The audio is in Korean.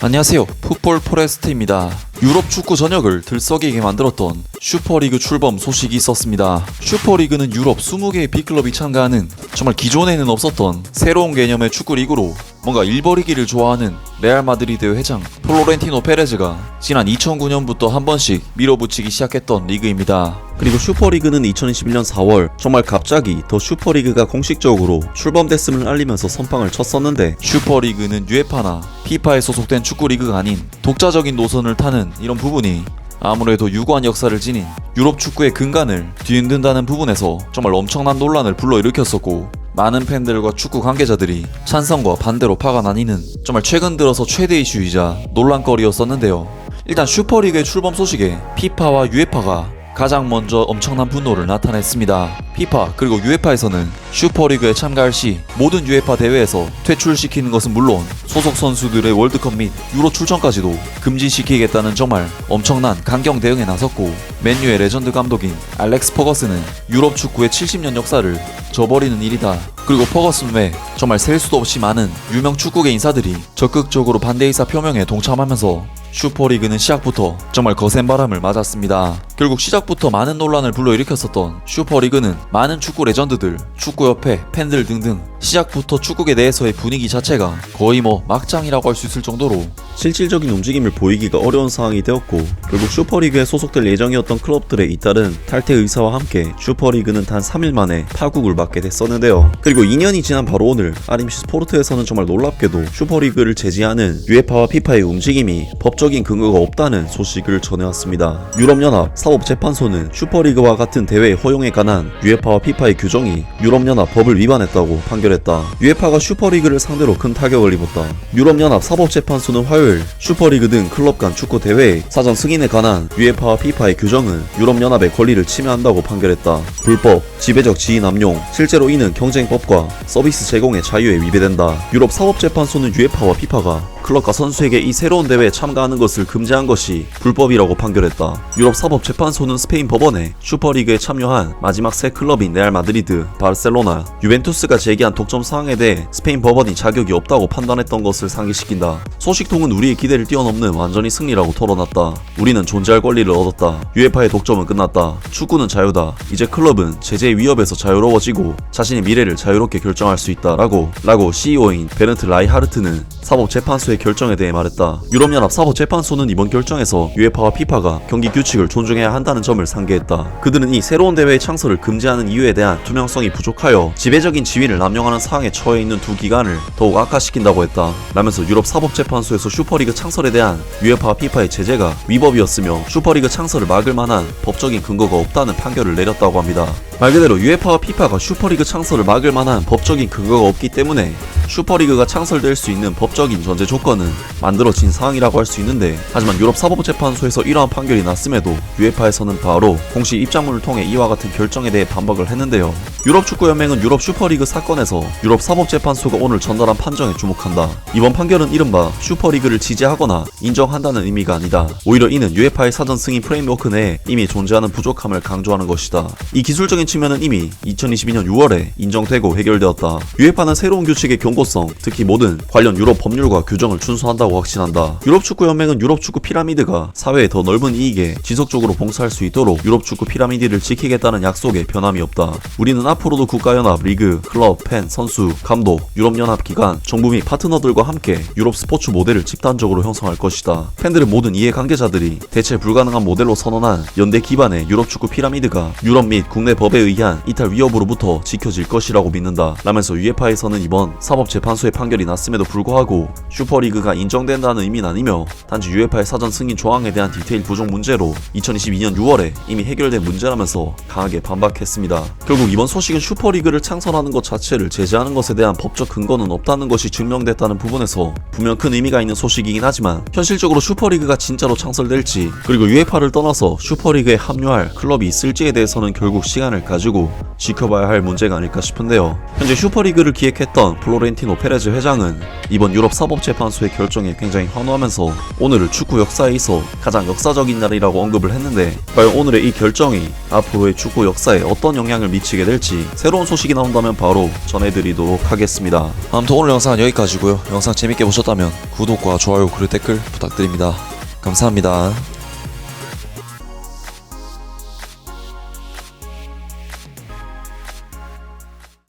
안녕하세요. 풋볼 포레스트입니다. 유럽 축구 전역을 들썩이게 만들었던 슈퍼리그 출범 소식이 있었습니다. 슈퍼리그는 유럽 20개의 빅클럽이 참가하는 정말 기존에는 없었던 새로운 개념의 축구 리그로 뭔가 일버리기를 좋아하는 레알 마드리드 회장 플로렌티노 페레즈가 지난 2009년부터 한 번씩 밀어붙이기 시작했던 리그입니다. 그리고 슈퍼리그는 2021년 4월 정말 갑자기 더 슈퍼리그가 공식적으로 출범됐음을 알리면서 선빵을 쳤었는데 슈퍼리그는 유에파나 피파에 소속된 축구 리그가 아닌 독자적인 노선을 타는 이런 부분이 아무래도 유구한 역사를 지닌 유럽 축구의 근간을 뒤흔든다는 부분에서 정말 엄청난 논란을 불러일으켰었고 많은 팬들과 축구 관계자들이 찬성과 반대로 파가 나뉘는 정말 최근 들어서 최대 이슈이자 논란거리였었는데요. 일단 슈퍼리그의 출범 소식에 피파와 유에파가 가장 먼저 엄청난 분노를 나타냈습니다. 피파 그리고 유에파에서는 슈퍼리그에 참가할 시 모든 유에파 대회에서 퇴출시키는 것은 물론 소속 선수들의 월드컵 및 유로 출전까지도 금지시키겠다는 정말 엄청난 강경 대응에 나섰고 맨유의 레전드 감독인 알렉스 퍼거슨은 유럽 축구의 70년 역사를 저버리는 일이다. 그리고 퍼거슨 외 정말 셀 수도 없이 많은 유명 축구계 인사들이 적극적으로 반대 의사 표명에 동참하면서 슈퍼리그는 시작부터 정말 거센 바람을 맞았습니다. 결국 시작부터 많은 논란을 불러일으켰었던 슈퍼리그는 많은 축구 레전드들, 축구협회, 팬들 등등 시작부터 축구계 내에서의 분위기 자체가 거의 뭐 막장이라고 할 수 있을 정도로 실질적인 움직임을 보이기가 어려운 상황이 되었고 결국 슈퍼리그에 소속될 예정이었던 클럽들의 잇따른 탈퇴 의사와 함께 슈퍼리그는 단 3일 만에 파국을 맞게 됐었는데요. 그리고 2년이 지난 바로 오늘 RMC 스포르트에서는 정말 놀랍게도 슈퍼리그를 제지하는 유에파와 피파의 움직임이 법적인 근거가 없다는 소식을 전해왔습니다. 유럽연합 사법재판소는 슈퍼리그와 같은 대회 허용에 관한 유에파와 피파의 규정이 유럽연합 법을 위반했다고 판결했다. 유에파가 슈퍼리그를 상대로 큰 타격을 입었다. 유럽연합 사법재판소는 화요일 슈퍼리그 등 클럽 간 축구 대회의 사전 승인에 관한 유에파와 피파의 규정은 유럽연합의 권리를 침해한다고 판결했다. 불법, 지배적 지위 남용, 실제로 이는 경쟁법과 서비스 제공의 자유에 위배된다. 유럽 사법재판소는 유에파와 피파가 클럽과 선수에게 이 새로운 대회에 참가하는 것을 금지한 것이 불법이라고 판결했다. 유럽 사법재판소는 스페인 법원에 슈퍼리그에 참여한 마지막 세 클럽인 레알 마드리드, 바르셀로나, 유벤투스가 제기한 독점 사항에 대해 스페인 법원이 자격이 없다고 판단했던 것을 상기시킨다. 소식통은 우리의 기대를 뛰어넘는 완전히 승리라고 털어놨다. 우리는 존재할 권리를 얻었다. 유에파의 독점은 끝났다. 축구는 자유다. 이제 클럽은 제재의 위협에서 자유로워지고 자신의 미래를 자유롭게 결정할 수 있다라고 라고 CEO인 베른트 라이하르트는 사법재판소의 결정에 대해 말했다. 유럽연합 사법재판소는 이번 결정에서 유에파와 피파가 경기 규칙을 존중해야 한다는 점을 상기했다. 그들은 이 새로운 대회의 창설을 금지하는 이유에 대한 투명성이 부족하여 지배적인 지위를 남용하는 상황에 처해 있는 두 기관을 더욱 악화시킨다고 했다. 라면서 유럽 사법재판소에서 슈퍼리그 창설에 대한 유에파와 피파의 제재가 위법이었으며 슈퍼리그 창설을 막을 만한 법적인 근거가 없다는 판결을 내렸다고 합니다. 말 그대로 유에파와 피파가 슈퍼리그 창설을 막을 만한 법적인 근거가 없기 때문에 슈퍼리그가 창설될 수 있는 법적 인 전제 조건은 만들어진 상황이라고 할 수 있는데 하지만 유럽 사법재판소에서 이러한 판결이 났음에도 유에파에서는 바로 공식 입장문을 통해 이와 같은 결정에 대해 반박을 했는데요. 유럽 축구연맹은 유럽 슈퍼리그 사건에서 유럽 사법재판소가 오늘 전달한 판정에 주목한다. 이번 판결은 이른바 슈퍼리그를 지지하거나 인정한다는 의미가 아니다. 오히려 이는 유에파의 사전 승인 프레임워크 내에 이미 존재하는 부족함을 강조하는 것이다. 이 기술적인 측면은 이미 2022년 6월에 인정되고 해결되었다. 유에파는 새로운 규칙의 경고성, 특히 모든 관련 유럽 법률과 규정을 준수한다고 확신한다. 유럽 축구 연맹은 유럽 축구 피라미드가 사회의 더 넓은 이익에 지속적으로 봉사할 수 있도록 유럽 축구 피라미드를 지키겠다는 약속에 변함이 없다. 우리는 앞으로도 국가연합, 리그, 클럽, 팬, 선수, 감독, 유럽연합 기관, 정부 및 파트너들과 함께 유럽 스포츠 모델을 집단적으로 형성할 것이다. 팬들은 모든 이해관계자들이 대체 불가능한 모델로 선언한 연대 기반의 유럽 축구 피라미드가 유럽 및 국내 법에 의한 이탈 위협으로부터 지켜질 것이라고 믿는다. 라면서 유에파에서는 이번 사법재판소의 판결이 났음에도 불구하고 슈퍼리그가 인정된다는 의미는 아니며 단지 유에파의 사전 승인 조항에 대한 디테일 부족 문제로 2022년 6월에 이미 해결된 문제라면서 강하게 반박했습니다. 결국 이번 소식은 슈퍼리그를 창설하는 것 자체를 제재하는 것에 대한 법적 근거는 없다는 것이 증명됐다는 부분에서 분명 큰 의미가 있는 소식이긴 하지만 현실적으로 슈퍼리그가 진짜로 창설될지 그리고 유에파를 떠나서 슈퍼리그에 합류할 클럽이 있을지에 대해서는 결국 시간을 가지고 지켜봐야 할 문제가 아닐까 싶은데요. 현재 슈퍼리그를 기획했던 플로렌티노 페레즈 회장은 이번 유럽 사법재판소의 결정에 굉장히 환호하면서 오늘을 축구 역사에 있어 가장 역사적인 날이라고 언급을 했는데 과연 오늘의 이 결정이 앞으로의 축구 역사에 어떤 영향을 미치게 될지 새로운 소식이 나온다면 바로 전해드리도록 하겠습니다. 아무튼 오늘 영상은 여기까지고요. 영상 재밌게 보셨다면 구독과 좋아요 그리고 댓글 부탁드립니다. 감사합니다.